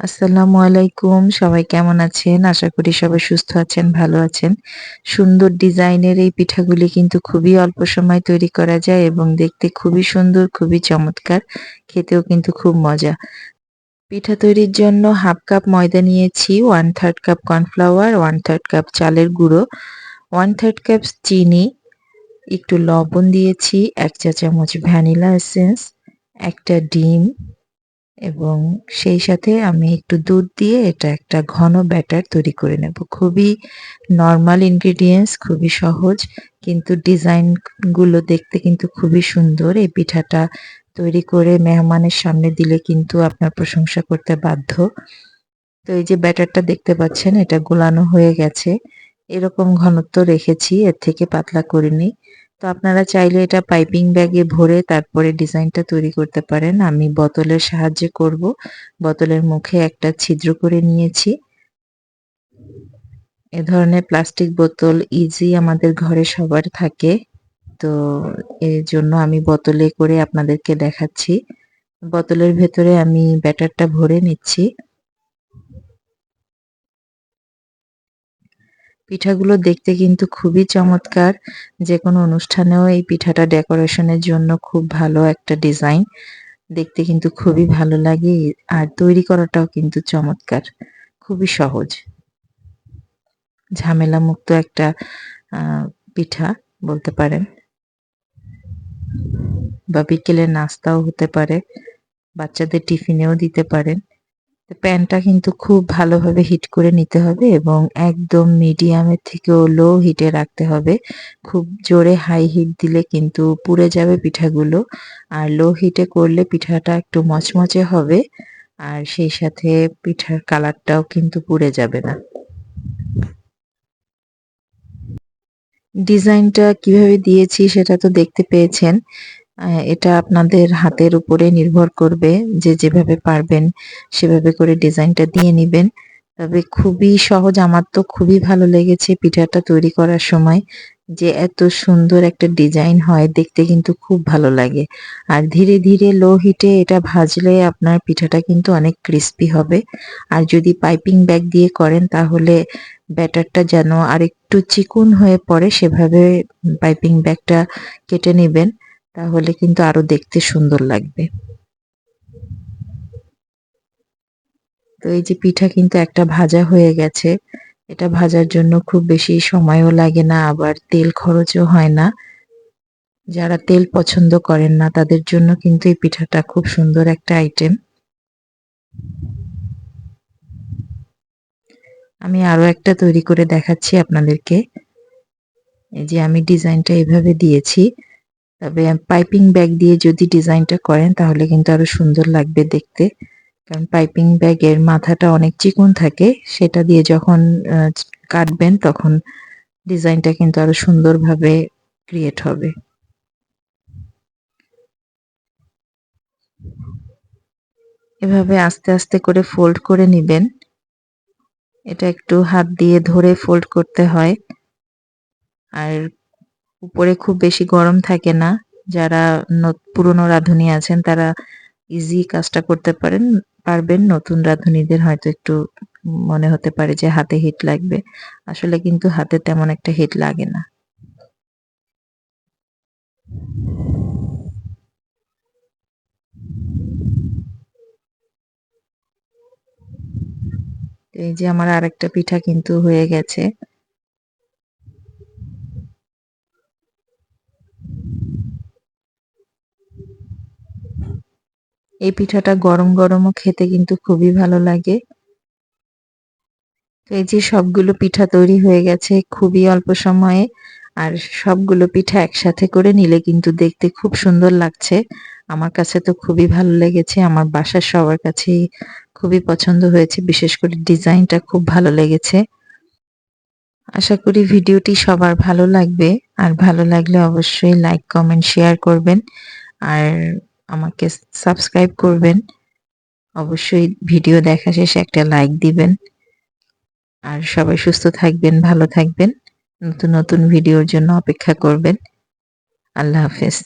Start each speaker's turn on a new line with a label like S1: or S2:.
S1: আসসালামু আলাইকুম, সবাই কেমন আছেন? আশা করি সবাই সুস্থ আছেন, ভালো আছেন। সুন্দর ডিজাইনের এই পিঠাগুলি কিন্তু খুবই অল্প সময় তৈরি করা যায় এবং দেখতে খুবই সুন্দর, খুবই চমৎকার। খেতেও কিন্তু খুব মজা। পিঠা তৈরির জন্য হাফ কাপ ময়দা নিয়েছি one third cup cornflour one third cup চালের গুঁড়ো ওয়ান থার্ড কাপ চিনি, একটু লবণ দিয়েছি, এক চা চামচ ভ্যানিলা এসেন্স একটা ডিম এবং সেই সাথে আমি একটু দুধ দিয়ে এটা একটা ঘন ব্যাটার তৈরি করে নেব। খুবই নর্মাল ইনগ্রিডিয়েন্টস খুবই সহজ, কিন্তু ডিজাইনগুলো দেখতে কিন্তু খুবই সুন্দর। এই পিঠাটা তৈরি করে মেহমানের সামনে দিলে কিন্তু আপনার প্রশংসা করতে বাধ্য। তো এই যে ব্যাটারটা দেখতে পাচ্ছেন, এটা গোলানো হয়ে গেছে। এরকম ঘনত্ব রেখেছি, এর থেকে পাতলা করিনি। তো আপনারা চাইলে এটা পাইপিং ব্যাগে ভরে তারপরে ডিজাইনটা তৈরি করতে পারেন। আমি বোতলের সাহায্যে করব। বোতলের মুখে একটা ছিদ্র করে নিয়েছি। এ ধরনের প্লাস্টিক বোতল ইজি আমাদের ঘরে সবার থাকে। তো এর জন্য আমি বোতলে করে আপনাদেরকে দেখাচ্ছি। বোতলের ভেতরে আমি ব্যাটারটা ভরে নিচ্ছি। পিঠাগুলো দেখতে কিন্তু খুবই চমৎকার। যে কোনো অনুষ্ঠানেও এই পিঠাটা ডেকোরেশনের জন্য খুব ভালো একটা ডিজাইন। দেখতে কিন্তু খুবই ভালো লাগে আর তৈরি করাটাও কিন্তু চমৎকার, খুবই সহজ। ঝামেলা মুক্ত একটা পিঠা বলতে পারেন। বা বিকেলের নাস্তাও হতে পারে, বাচ্চাদের টিফিনেও দিতে পারেন। প্যানটা কিন্তু খুব ভালোভাবে হিট করে নিতে হবে এবং একদম মিডিয়ামের থেকেও লো হিটে রাখতে হবে। খুব জোরে হাই হিট দিলে কিন্তু পুড়ে যাবে পিঠাগুলো। আর লো হিটে করলে পিঠাটা একটু মচমচে হবে আর সেই সাথে পিঠার কালারটাও কিন্তু পুড়ে যাবে না। ডিজাইনটা কীভাবে দিয়েছি সেটা তো দেখতে পেয়েছেন। এটা আপনাদের হাতের উপরে নির্ভর করবে যে যেভাবে পারবেন সেভাবে করে ডিজাইনটা দিয়ে নিবেন। তবে খুবই সহজ, আমার তো খুবই ভালো লেগেছে পিঠাটা তৈরি করার সময়। যে এত সুন্দর একটা ডিজাইন হয়, দেখতে কিন্তু খুব ভালো লাগে। আর ধীরে ধীরে লো হিটে এটা ভাজলে আপনার পিঠাটা কিন্তু অনেক ক্রিস্পি হবে। আর যদি পাইপিং ব্যাগ দিয়ে করেন, তাহলে ব্যাটারটা যেন আর একটু চিকুন হয়ে পড়ে, সেভাবে পাইপিং ব্যাগটা কেটে নেবেন। তাহলে কিন্তু আরও দেখতে সুন্দর লাগবে। তো এই যে পিঠা কিন্তু একটা ভাজা হয়ে গেছে। এটা ভাজার জন্য খুব বেশি সময়ও লাগে না, আবার তেল খরচও হয় না। যারা তেল পছন্দ করেন না, তাদের জন্য কিন্তু এই পিঠাটা খুব সুন্দর একটা আইটেম আমি আরও একটা তৈরি করে দেখাচ্ছি আপনাদেরকে। এই যে আমি ডিজাইনটা এভাবে দিয়েছি। তবে পাইপিং ব্যাগ দিয়ে যদি ডিজাইনটা করেন, তাহলে কিন্তু আরও সুন্দর লাগবে দেখতে। কারণ পাইপিং ব্যাগের মাথাটা অনেক চিকন থাকে, সেটা দিয়ে যখন কাটবেন, তখন ডিজাইনটা কিন্তু আরও সুন্দরভাবে ক্রিয়েট হবে। এভাবে আস্তে আস্তে করে ফোল্ড করে নেবেন। এটা একটু হাত দিয়ে ধরে ফোল্ড করতে হয়। আর উপরে খুব বেশি গরম থাকে না। যারা পুরনো রাঁধুনি আছেন, তারা ইজি কাজটা করতে পারেন, পারবেন। নতুন রাঁধুনিদের হয়তো একটু মনে হতে পারে যে হাতে হিট লাগবে। আসলে কিন্তু হাতে তেমন একটা হিট লাগে না। এই যে আমার আরেকটা পিঠা কিন্তু হয়ে গেছে। এই পিঠাটা গরম গরমও খেতে কিন্তু খুবই ভালো লাগে। তো এই যে সবগুলো পিঠা তৈরি হয়ে গেছে খুবই অল্প সময়ে, আর সবগুলো পিঠা একসাথে করে নিলে কিন্তু দেখতে খুব সুন্দর লাগছে। আমার কাছে তো খুবই ভালো লেগেছে, আমার বাসার সবার কাছেই খুবই পছন্দ হয়েছে, বিশেষ করে ডিজাইনটা খুব ভালো লেগেছে। আশা করি ভিডিওটি সবার ভালো লাগবে, আর ভালো লাগলে অবশ্যই লাইক, কমেন্ট, শেয়ার করবেন। আর আমাকে সাবস্ক্রাইব করবেন। অবশ্যই ভিডিও দেখা শেষে একটা লাইক দিবেন। আর সবাই সুস্থ থাকবেন, ভালো থাকবেন। নতুন নতুন ভিডিওর জন্য অপেক্ষা করবেন। আল্লাহ হাফেজ।